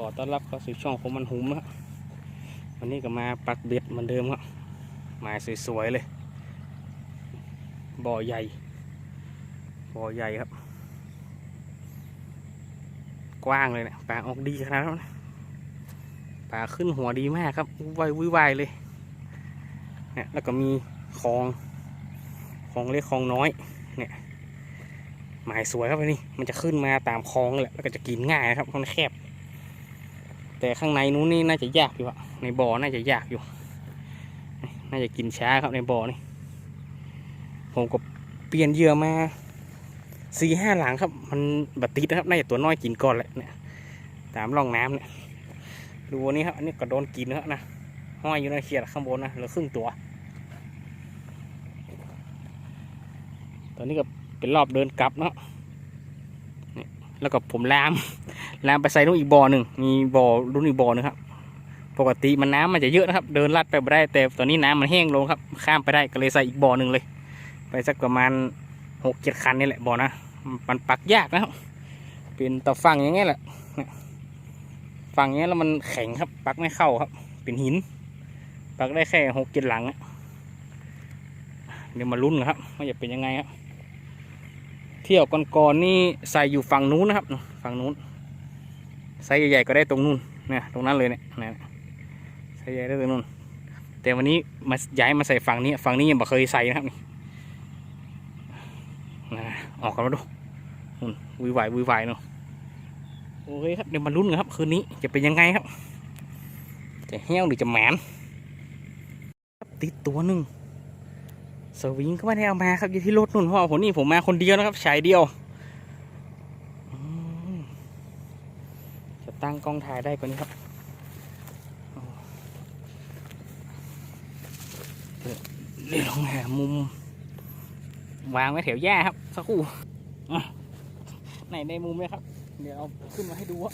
ขอต้อนรับเข้าสู่ช่องของมันหุมครับวันนี้ก็มาปักเบ็ดเหมือนเดิมครับหมายสวยๆเลย บ่อใหญ่ บ่อใหญ่ครับ กว้างเลยเนะปลาออกดีขนาดนั้นปลาขึ้นหัวดีมากครับวิวายวิวายเลยเนี่ยแล้วก็มีคลองคลองเล็กคลองน้อยเนี่ยหมายสวยครับอันนี่มันจะขึ้นมาตามคลองแหละแล้วก็จะกินง่ายนะครับเพราะมันแคบ แต่ข้างในนู้นนี่น่าจะยากอยู่อะในบ่อน่าจะยากอยู่ น่าจะกินช้าครับในบ่อนี่ ผมก็เปลี่ยนเหยื่อมาสี่ห้าหลังครับ มันบัดติดนะครับ น่าจะตัวน้อยกินก่อนแหละเนี่ย ตามร่องน้ำเนี่ยดูอันนี้ครับ อันนี้ก็โดนกินนะครับนะ ห้อยอยู่ในเขียดข้างบนนะเหลือครึ่งตัว ตอนนี้ก็เป็นรอบเดินกลับเนาะแล้วก็ผมลาม แลามไปใส่นู่นอีกบ่อหนึ่งมีบ่อรุ่นอีกบ่อหนึงครับ ปกติมันน้ำมันจะเยอะนะครับ เดินลัดไปไม่ได้แต่ตอนนี้น้ำมันแห้งลงครับ ข้ามไปได้ก็เลยใส่อีกบ่อหนึ่งเลย ไปสักประมาณหกเจ็ดคันนี่แหละบ่อนะ มันปักยากนะครับ เป็นตะฟังอย่างเงี้ยแหละฟังอย่างเงี้ยแล้วมันแข็งครับ ปักไม่เข้าครับ เป็นหิน ปักได้แค่หกเจ็ดหลังเดี๋ยวมาลุ้นกันครับว่าจะเป็นยังไงครับ เที่ยวก่อนๆนี่ใส่อยู่ฝั่งนู้นนะครับ ฝั่งนู้น ไซส์ใหญ่ๆก็ได้ตรงนู้นนี่ยตรงนั้นเลยเนี่ยนะไซส์ใหญ่ได้ตรงนู้นแต่วันนี้มาย้ายมาใส่ฝั่งนี้ ฝั่งนี้ยังไม่เคยใส่นะครับนี่นะออกกันมาดูนู่นวุยไหววุยไหวเนาะโอเคครับเดี๋ยวมาลุ้นกันครับ คืนนี้จะเป็นยังไงครับ จะแห้วหรือจะแหมนติดตัวหนึ่งสวิงก็ไม่ได้เอามาครับอยู่ที่รถนู่นเพราะว่าผมนี่ผมมาคนเดียวนะครับชายเดียวอืม จะ ตั้งกล้องถ่ายได้กว่านี้ครับเดี๋ยวลองหามุม วางไว้แถวหญ้าครับ สักครู่ไหนในมุมเลยครับ เดี๋ยวเอาขึ้นมาให้ดูว่า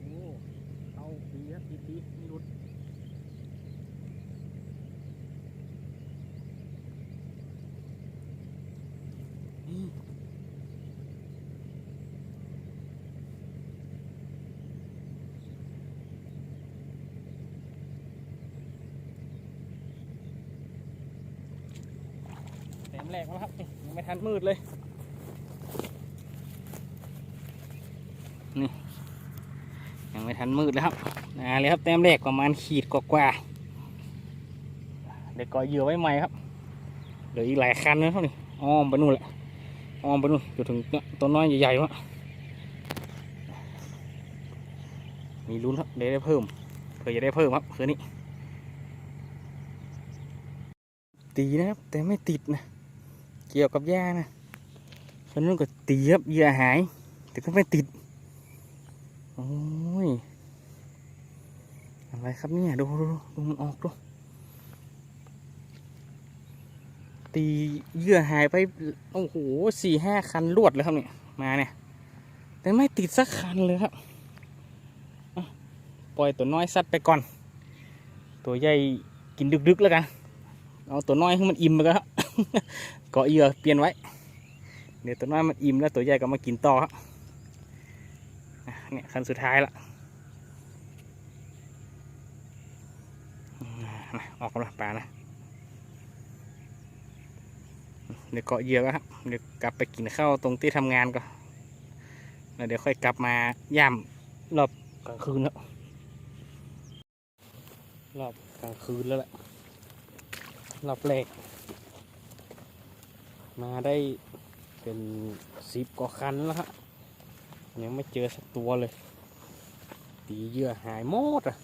โอ้เอาดีครับดีดีไม่รุด แรกแล้วครับยังไม่ทันมืดเลย นี่ ยังไม่ทันมืดเลยครับนะเลยครับแต้มแรกประมาณขีดกว่าๆเดี๋ยวก่อเหยื่อไว้ใหม่ครับเหลืออีกหลายคันนะเท่านี้อ้อมไปนู่นแหละอ้อมไปนู่นจนถึงต้นน้อยใหญ่ๆวะมีลุ้นครับเดี๋ยวได้เพิ่มเผื่อจะได้เพิ่มครับคืนนี้ตีนะครับ แต่ไม่ติดนะ เกี่ยวกับหญ้านะคนนู้นก็ตีครับเหยื่อหาย แต่ก็ไม่ติด โอ้ย อะไรครับเนี่ย ดูดูดูมันออกดูตีเหยื่อหายไป โอ้โหสี่ห้าคันรวดเลยครับเนี่ย มาเนี่ย แต่ไม่ติดสักคันเลยครับปล่อยตัวน้อยซัดไปก่อน ตัวใหญ่กินดึกๆแล้วกัน เอาตัวน้อยให้มันอิ่มไปก็ครับ เกาะเหยื่อเปลี่ยนไว้ เดี๋ยวตัวน้อยมันอิ่มแล้วตัวใหญ่ก็มากินต่อครับเนี่ยคันสุดท้ายละออกกำลังปลานะ เดี๋ยวเกาะเหยื่อก็ครับเดี๋ยวกลับไปกินข้าวตรงที่ทำงานก่อนแล้วเดี๋ยวค่อยกลับมาย่ำรอบกลางคืนแล้วรอบกลางคืนแล้วแหละรอบแรก มาได้เป็นสิบกว่าคันแล้วครับยังไม่เจอสักตัวเลย ตีเยื่อหายหมดอะ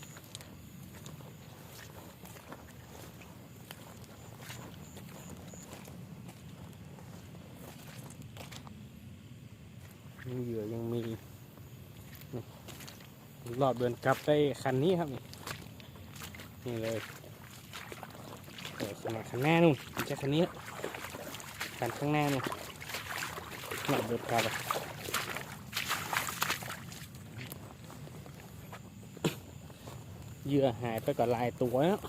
เหยื่อยังมีรอบเดินกลับได้คันนี้ครับ นี่เลยเออขนาดคันหน้านู่นไม่ใช่คันนี้ นะคันข้างหน้านู่นรอบเดินกลับเหยื่อหายไปกับลายตัวแล้ว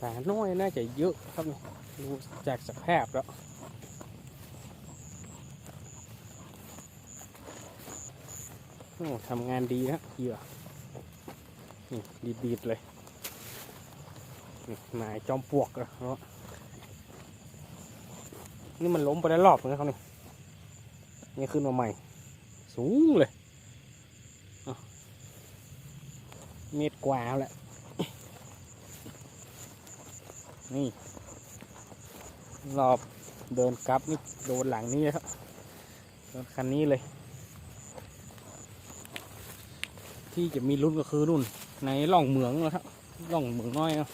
ปลาน้อยน่าจะเยอะครับเนี่ยดูจากสภาพแล้วโอ้ทำงานดีนะเหยื่อ ดีดๆเลยนี่หมายจอมปลวกเนาะนี่มันล้มไปได้รอบนะครับนี่นี่ขึ้นมาใหม่ สูงเลยเมตรกว่าแล้วแหละนี่รอบเดินกลับนี่โดนหลังนี้เลยครับโดนคันนี้เลย ที่จะมีลุ้นก็คือนู่น ในร่องเหมืองนะครับร่องเหมืองน้อยนะ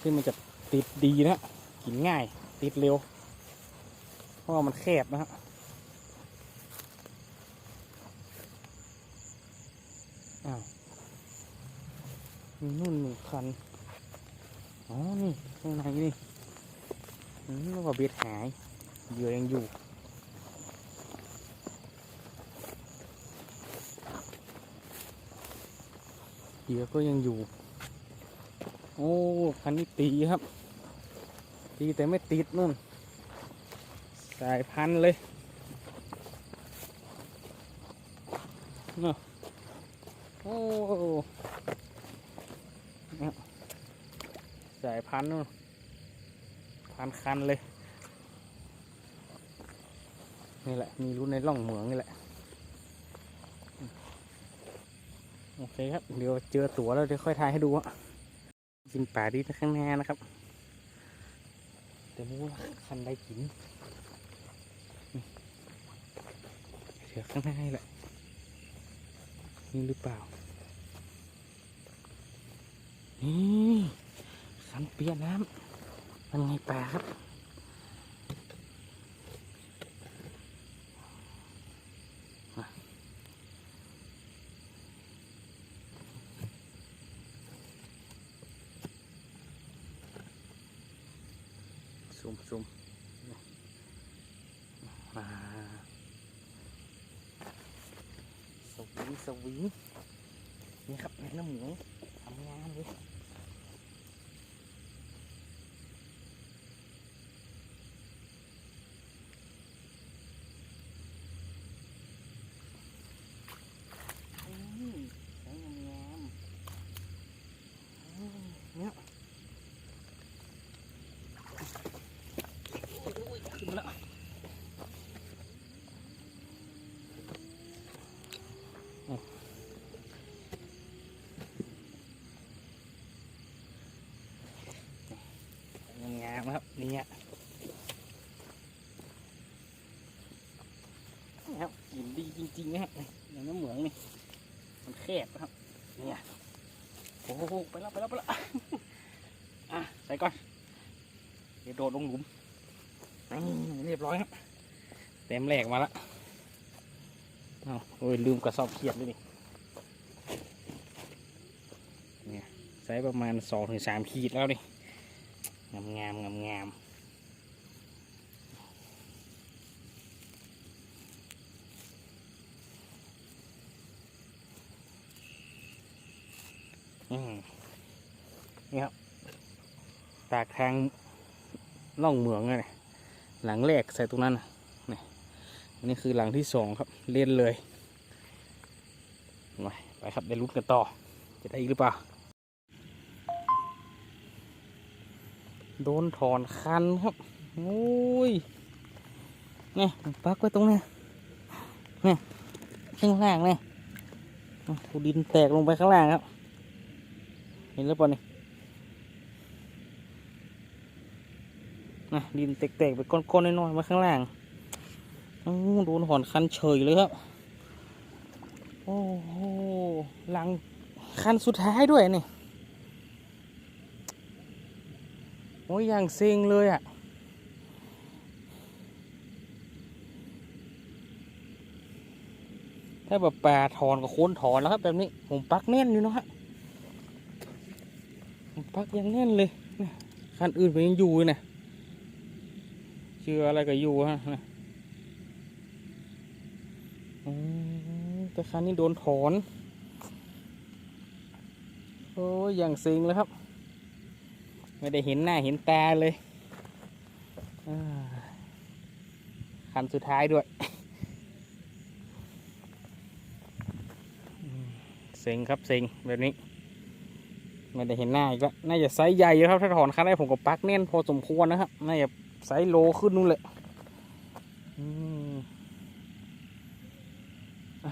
ที่มันจะติดดีนะกินง่าย ติดเร็ว เพราะมันแคบนะฮะอ้าวมีนู่นหนึ่งคันอ๋อนี่ข้างในนี่อืมแล้วก็เบ็ดหายเหยื่อยังอยู่ เหยื่อก็ยังอยู่ โอ้คันนี้ตีครับ ตีแต่ไม่ติดนู่น สายพันธ์เลยเนาะโอ้สายพันธ์นู่นพันคันเลย นี่แหละ มีรู้ในร่องเหมืองนี่แหละ โอเคครับ เดี๋ยวเจอตั๋วแล้วเดี๋ยวค่อยทายให้ดูอะกินป่าดีข้างหน้านะครับ แต่ไมูคันได้กินนี่เดี๋ยวข้างหน้าแหละนี่หรือเปล่านี่คันเปียน้ำมันไงป่าครับ ซูมซูมมาสวิงสวิงนี่ครับในน้ำหมูทำงานเลยอืมสวยงามๆอืมเนี่ย ขึ้นมาแล้วอะ งามครับเนี่ยนะครับกลิ่นดีจริงๆนะครับอย่างน้ำเหมืองนี่มันแคบนะครับเนี่ยโอ้โหไปแล้วไปแล้วไปแล้วอะใส่ก่อนเดี๋ยวโดดลงหลุมนี่เรียบร้อยครับเต็มแหลกมาละอ้าวโอ้ยลืมกระสอบเขียดด้วยนี่เนี่ยใช้ประมาณสองถึงสามขีดแล้วนี่ งามงามงามงามอืมนี่ครับปากทางล่องเหมืองเลยหลังแรกใส่ตรงนั้นนะนี่นนี้คือหลังที่สองครับ เล่นเลย ไปไปครับ ได้ลุ้นกันต่อ จะได้อีกหรือเปล่า โดนถอนคันครับโอ้ยนี่ปักไว้ตรงนี้นี่ข้างล่างนี่โอ้โหดินแตกลงไปข้างล่างครับ เห็นแล้วป่ะนี่นะดินแตกๆไปก้อนๆน้อยๆมาข้างล่างโอ้โดนหอนคันเฉยเลยครับ โอ้โหหลังคันสุดท้ายด้วยนี่ โอ้ยอย่างเซ็งเลยอะ่ะ ถ้าแบบแปลถอนก็โค้นถอนแล้วครับแบบนี้ ผมปักแน่นอยู่นะฮะผมปักยังแน่นเลยคันอื่นไปยังอยู่เลยนะเชื่ออะไรก็อยู่ฮะแต่ครั้งนี้โดนถอน โอ้ยอย่างซิงเลยครับ ไม่ได้เห็นหน้าเห็นตาเลยคันสุดท้ายด้วยเซ็งครับเซ็งแบบนี้ ไม่ได้เห็นหน้าอีกแล้วน่าจะไซส์ใหญ่อยู่ครับ ถ้าถอนคันได้ผมก็ปักแน่นพอสมควรนะครับ น่าจะไซส์โลขึ้นนู่นเลยอืมอะ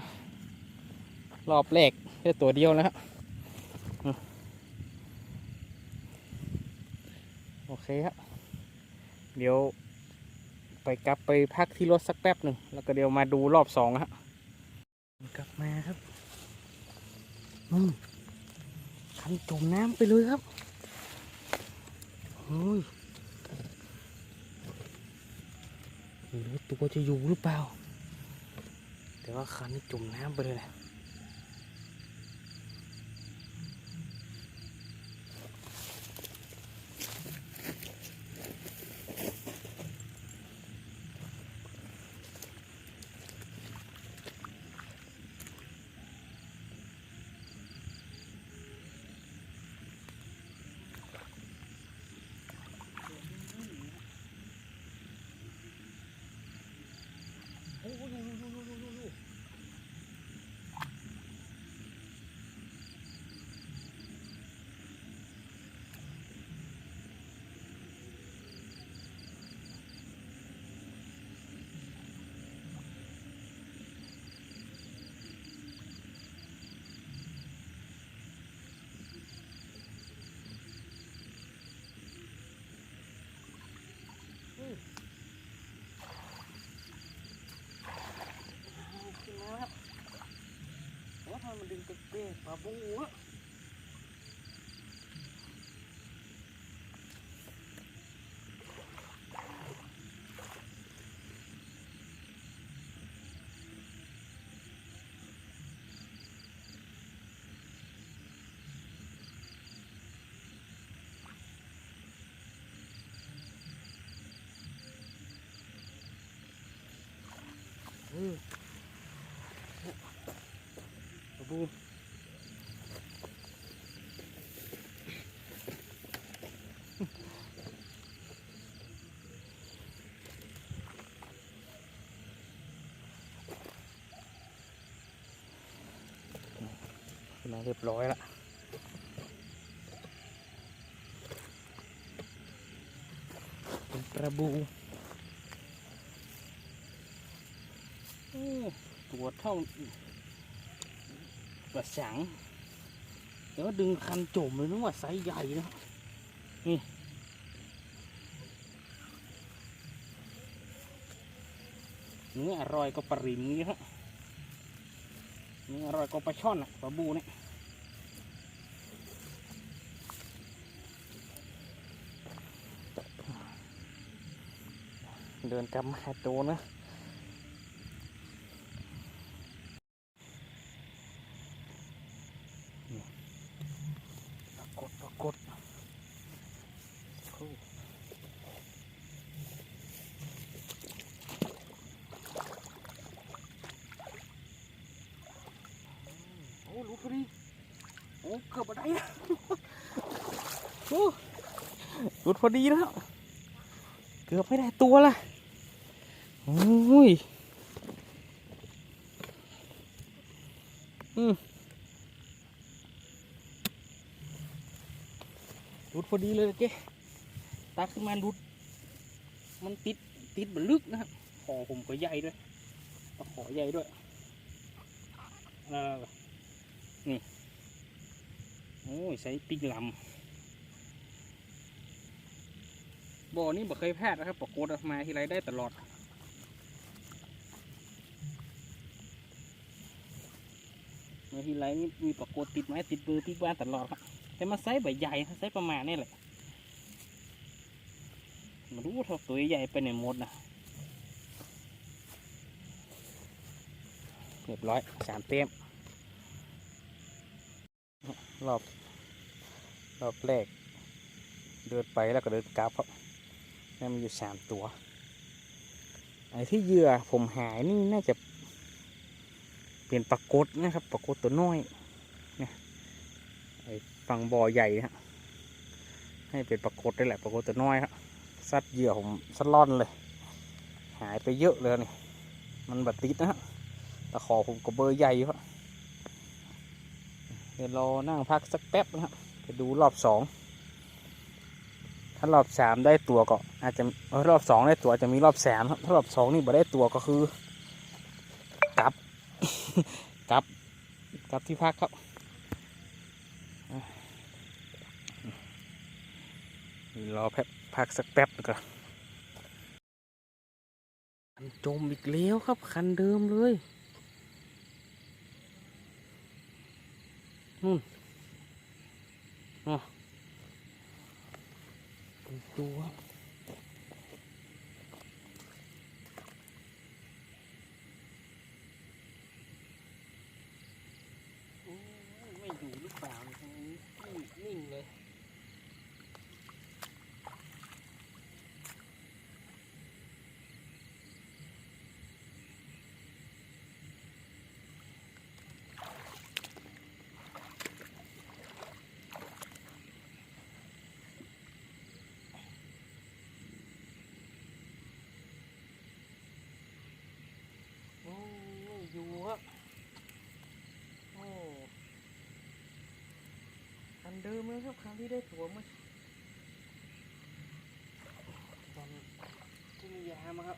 รอบแรกแค่ตัวเดียวนะครับ โอ เคครับเดี๋ยว ไปกลับไปพักที่รถสักแป๊บหนึ่งแล้วก็เดี๋ยวมาดูรอบสองฮะกลับมาครับอืมคันจมน้ำไปเลยครับโอ้ยไม่รู้ตัวจะอยู่หรือเปล่า แต่ว่าคันนี้จมน้ำไปเลยนะ มมันดึงกระเป้ปลาบูอะเออปลาบู ขึ้นมาเรียบร้อยละเป็นปลาบูตัวเท่าปลาสังแต่ว่าดึงคันจมเลยนึกว่าไซส์ใหญ่นะนี่เนื้ออร่อยก็ปริมนี่ฮะ นี่อร่อยก็ปลาช่อนอะปลาบูเนี่ยเดินกลับมาโตนะ ปรากฏปรากฏโอ้โอ้รู้พอดีโอ้เกือบอะไรอะโอ้ หลุดพอดีแล้ว เกือบไม่ได้ตัวละโอ้ยอืมรุดพอดีเลยเจ๊ตักขึ้นมารุด มันติดติดบลึกนะครับขอผมก็ใหญ่ด้วยขอใหญ่ด้วยนี่ โอ้ยใส่ปิงลำ บ่อนี้บ่เคยแพลาดนะครับปรากฏออกมาทีไรได้ตลอด มาทีไรนี่มีปรากฏติดไม้ติดมือติดบ้านตลอดครับ แต่มาไซส์ใบใหญ่ไซส์ประมาณนี่แหละมาดูว่าตัวใหญ่ไปไหนหมดนะเรียบร้อยสามเต็มรอบรอบแรกเดินไปแล้วก็เดินกลับครับ นี่มีอยู่สามตัว ไอ้ที่เหยื่อผมหายนี่น่าจะเป็นปลากดนะครับปลากดตัวน้อยนี่ยไอ้ฝั่งบ่อใหญ่นะให้เป็นปลากดได้แหละปลากดตัวน้อยครับซัดเหยื่อผมซัดล่อนเลย หายไปเยอะเลยนี่มันบัดติดนะฮะตะขอผมก็เบอร์ใหญ่อยู่ครับเดี๋ยวรอนั่งพักสักแป๊บนะครับไปดูรอบสอง ถ้ารอบสามได้ตัวก็อาจจะรอบสองได้ตัวจะมีรอบสามครับถ้ารอบสองนี่บ่ได้ตัวก็คือกลับกลับกลับที่พักครับรอแป๊บพักสักแป๊บแล้วก็คันจมอีกแล้วครับ คันเดิมเลยนู่นอ๋อ ดูครับ โอ้ยไม่อยู่หรือเปล่าเนี่ยตรงนี้นิ่งนิ่งเลย โอ้ยไม่อยู่ครับ โอ้คัน เดิมเลยครับครั้งที่ได้ตัวเมื่อตอนที่มียามาครับ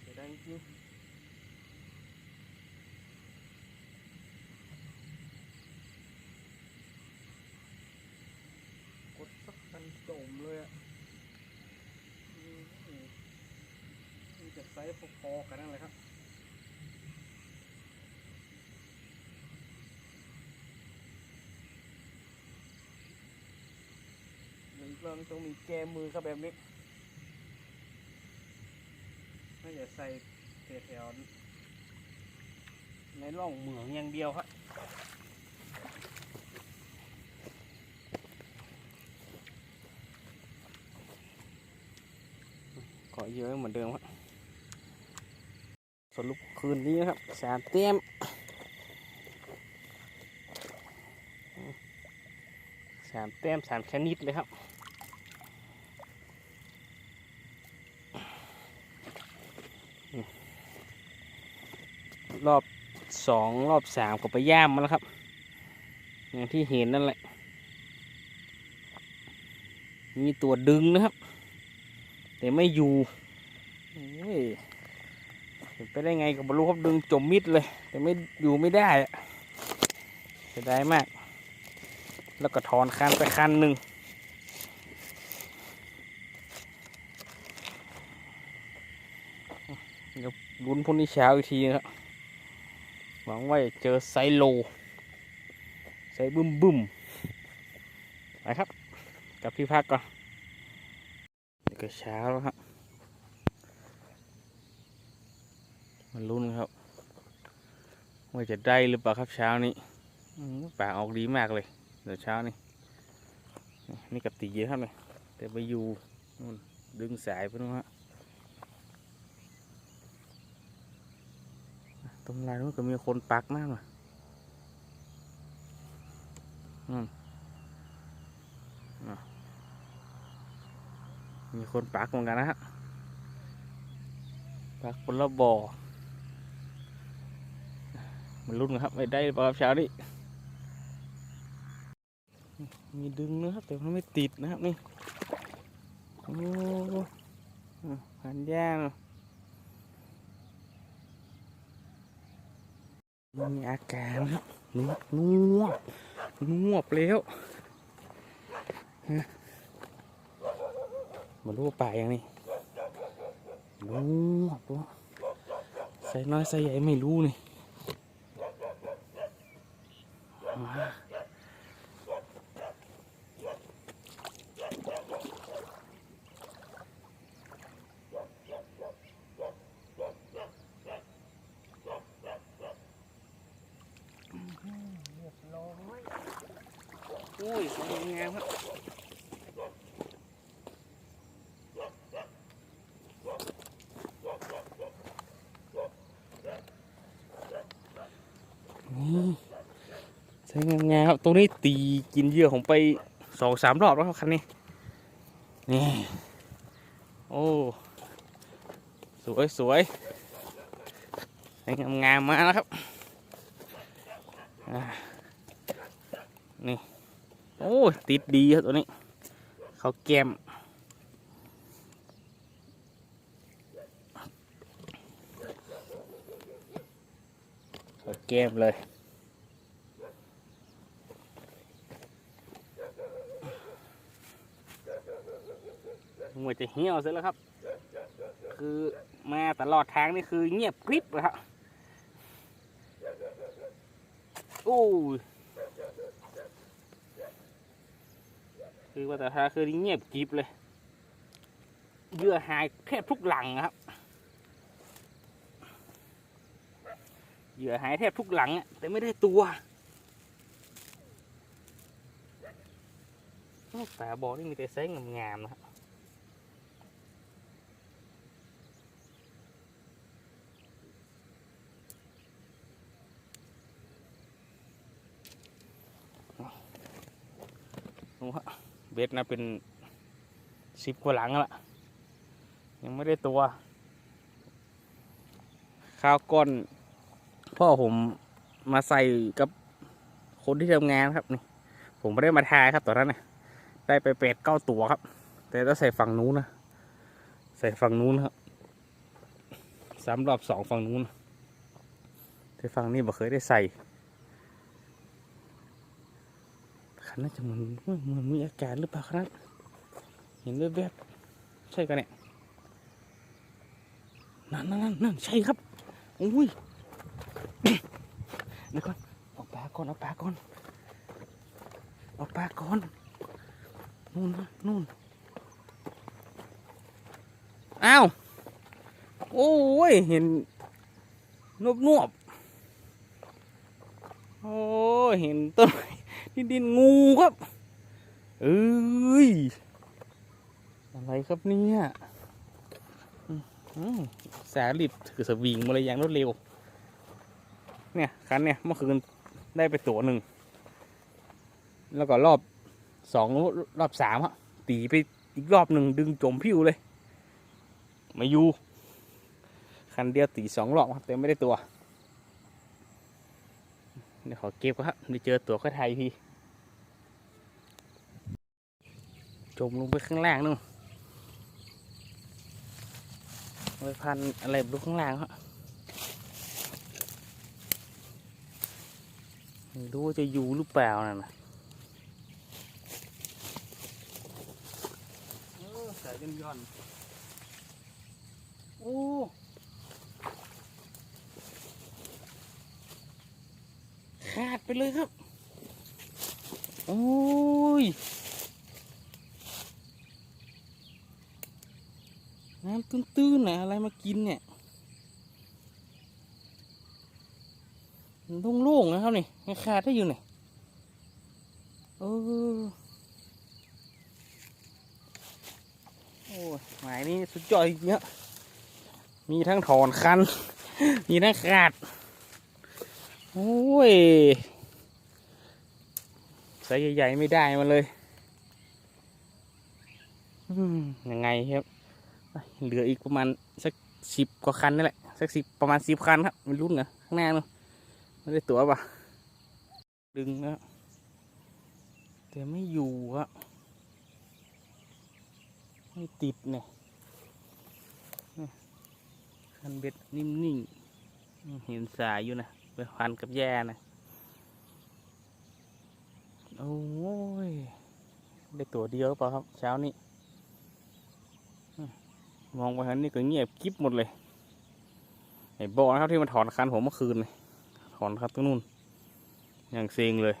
เสียดายจริงกดสักกันโจมเลยอะอืมมีแต่ไซส์พอๆกันนั่นแหละครับ หนึ่งก ลองต้องมีแกมือครับแบบนี้ไม่อย่าใส่แถวในร่องเหมืองอย่างเดียวครับขอเยอะเหมือนเดิมครับสรุปคืนนี้นะครับสามเต็มสามแต้มสามชนิดเลยครับ รอบสองรอบสามก็ไปย่ามมาแล้วครับ อย่างที่เห็นนั่นแหละ มีตัวดึงนะครับ แต่ไม่อยู่โอ้ยเป็นไปได้ไงกับบรรลุครับดึงจมมิดเลย แต่ไม่อยู่ไม่ได้อะเสียดายมาก แล้วก็ถอนคันไปคันหนึ่งเดี๋ยวลุ้นพรุ่งนี้เช้าอีกทีนะครับ หวังว่าจะเจอไซโล ไซบึ้มบึ้มไปครับ กับที่พักก่อนก็เช้าแล้วครับมาลุ้นครับ ว่าจะได้หรือเปล่าครับเช้านี้ป่าออกดีมากเลย เดี๋ยวเช้านี่นี่กับตีเยอะครับเลยแต่ไปอยู่ดึงสายไปนู่นฮะ ตรงลายนู้นก็มีคนปักมากเลยอืมอะมีคนปักเหมือนกันนะฮะปักบนระบ่อมันรุ่นครับไม่ได้ปลาครับเช้านี้มีดึงนะครับแต่มันไม่ติดนะครับนี่โอ้อะพันย่าง มีอาการครับนวดนวบนวบแล้วฮะมารู้ว่าป่าอย่างนี้นวบตัวใส่น้อยใส่ใหญ่ไม่รู้นี่มา เรียบร้อย โอ้ยสวยงามครับนี่ใช้งามๆค รับตรงนี้ตีกินเหยื่อผมไปสองสามรอบแล้วครับคันนี้ นี่ โอ้ สวยสวยใช้งามมาแล้วครับ นี่ โอ้ติดดีครับตัวนี้ เขาแกมเขาแกมเลย หัวจะเหี่ยวเสร็จแล้วครับ คือมาตลอดทางนี่คือเงียบกริบเลยครับโอ้คือว่าแต่ทาคือเงียบกริบเลยเยื่อหายแทบทุกหลังครับเหยื่อหายแทบทุกหลังแต่ไม่ได้ตัวโอ้ฝาบ่อนี่มีแต่ไซส์งามๆนะครับ ดูฮะ เบ็ดนะเป็นสิบกว่าหลังแล้วล่ะยังไม่ได้ตัว ข้าวก้อน พ่อผมมาใส่กับคนที่ทำงานครับนี่ผมไม่ได้มาทายครับตอนนั้นนะได้ไปเป็ดเก้าตัวครับ แต่ต้องใส่ฝั่งนู้นนะใส่ฝั่งนู้นครับสามรอบสองฝั่งนู้นแต่ฝั่งนี้บ่เคยได้ใส่ันน่าจะเหมือนเหมือนมีอาการหรือเปล่าครับ เห็นแวบๆใช่กันเนี่ยนั่นนั่นนั่นนั่นใช่ครับอุ้ยเดี๋ยวก่อนเอาปลาก่อนเอาปลาก่อนเอาปลาก่อนนู่นนะนู่นอ้าวโอ้ยเห็นนบนวบๆโอ้เห็นต้น ดินดินงูครับเอ้ยอะไรครับเนี่ยอืมอืมสาลิดถือสวิงมาเลยอย่างรวดเร็ว เนี่ยคันเนี่ยเมื่อคืนได้ไปตัวหนึ่ง แล้วก็รอบสองรอบสามอะตีไปอีกรอบหนึ่งดึงจมพิวเลย มาอยู่ คันเดียวตีสองรอบแต่ไม่ได้ตัว เดี๋ยวขอเก็บก่อนครับเดี๋ยวเจอตัวค่อยไทยพี่ จมลงไปข้างล่างนู่นไปพันอะไรบนข้างล่างฮะไม่รู้ว่าจะอยู่หรือเปล่าน่ะนะเออสายย่อนย่อนๆโอ้ ขาดไปเลยครับ โอ้ย น้ำตื้นๆนะอะไรมากินเนี่ยโล่งๆนะครับนี่ยขาดได้อยู่เนี่ยเออโอ้ยหมายนี้สุดยอดอีกเยอะมีทั้งถอนคัน มีทั้งขาด โอ้ยไซส์ใหญ่ๆไม่ได้มาเลยยังไงครับ เหลืออีกประมาณสักสิบกว่าคันนี่แหละ สักสิบประมาณสิบคันครับไม่รู้นะข้างหน้าเนอะไม่ได้ตัวปะดึงนะแต่ไม่อยู่อะไม่ติดเนี่ยคันเบ็ดนิ่งๆเห็นสายอยู่นะ ไปพันกับแย่นะโอ้ย ได้ตัวเดียวเปล่าครับ เช้านี้มองไปทางนี้ก็เงียบกริบหมดเลยไอ้บอนะครับที่มันถอนคันผมเมื่อคืนเลยถอนครับตรงนู้นอย่างเซ็งเลย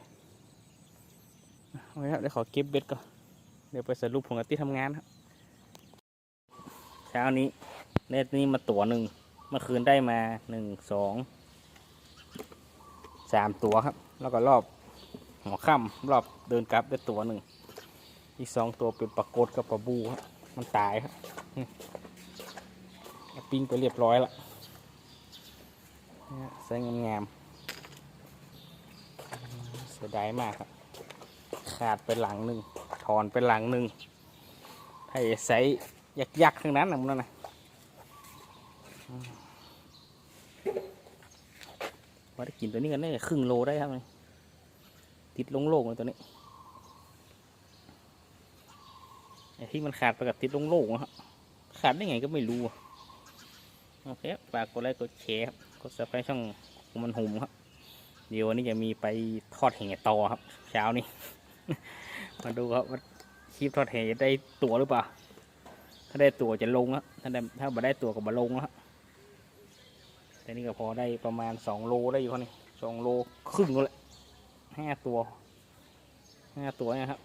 เอาไว้ครับเดี๋ยวขอเก็บเบ็ดก่อนเดี๋ยวไปสรุปผลการที่ทำงานครับเช้านี้เน็ตนี้มาตัวหนึ่งเมื่อคืนได้มาหนึ่งสอง สามตัวครับ แล้วก็รอบหัวค่ำรอบเดินกลับได้ตัวหนึ่งอีกสองตัวเป็นปลากดกับปลาบูครับมันตายครับปิ้งไปเรียบร้อยละเนี่ยใส่งามๆเสียดายมากครับ ขาดไปหลังหนึ่งถอนไปหลังหนึ่งให้ใส่ยักษ์ๆทั้งนั้นนะมันนะอืม ว่าได้กินตัวนี้กันได้ครึ่งโลได้ครับนี่ติดลงโลกเลยตัวนี้ไอ้ที่มันขาดไปกับติดลงโลกอะครับขาดได้ไงก็ไม่รู้โอเคฝากกดไลค์กดแชร์กดซับสไครต์ช่องมันหุ่มครับเดี๋ยววันนี้จะมีไปทอดแห่ต่อครับ เช้านี้ มาดูครับว่าคลิปทอดแห่จะได้ตัวหรือเปล่า ถ้าได้ตัวจะลงอะถ้าได้ถ้าไม่ได้ตัวก็มาลงแล้วครับ นี่ก็พอได้ประมาณสองโลได้อยู่ครับนี่สองโลครึ่งแล้วแหละห้าตัวห้าตัวนะครับ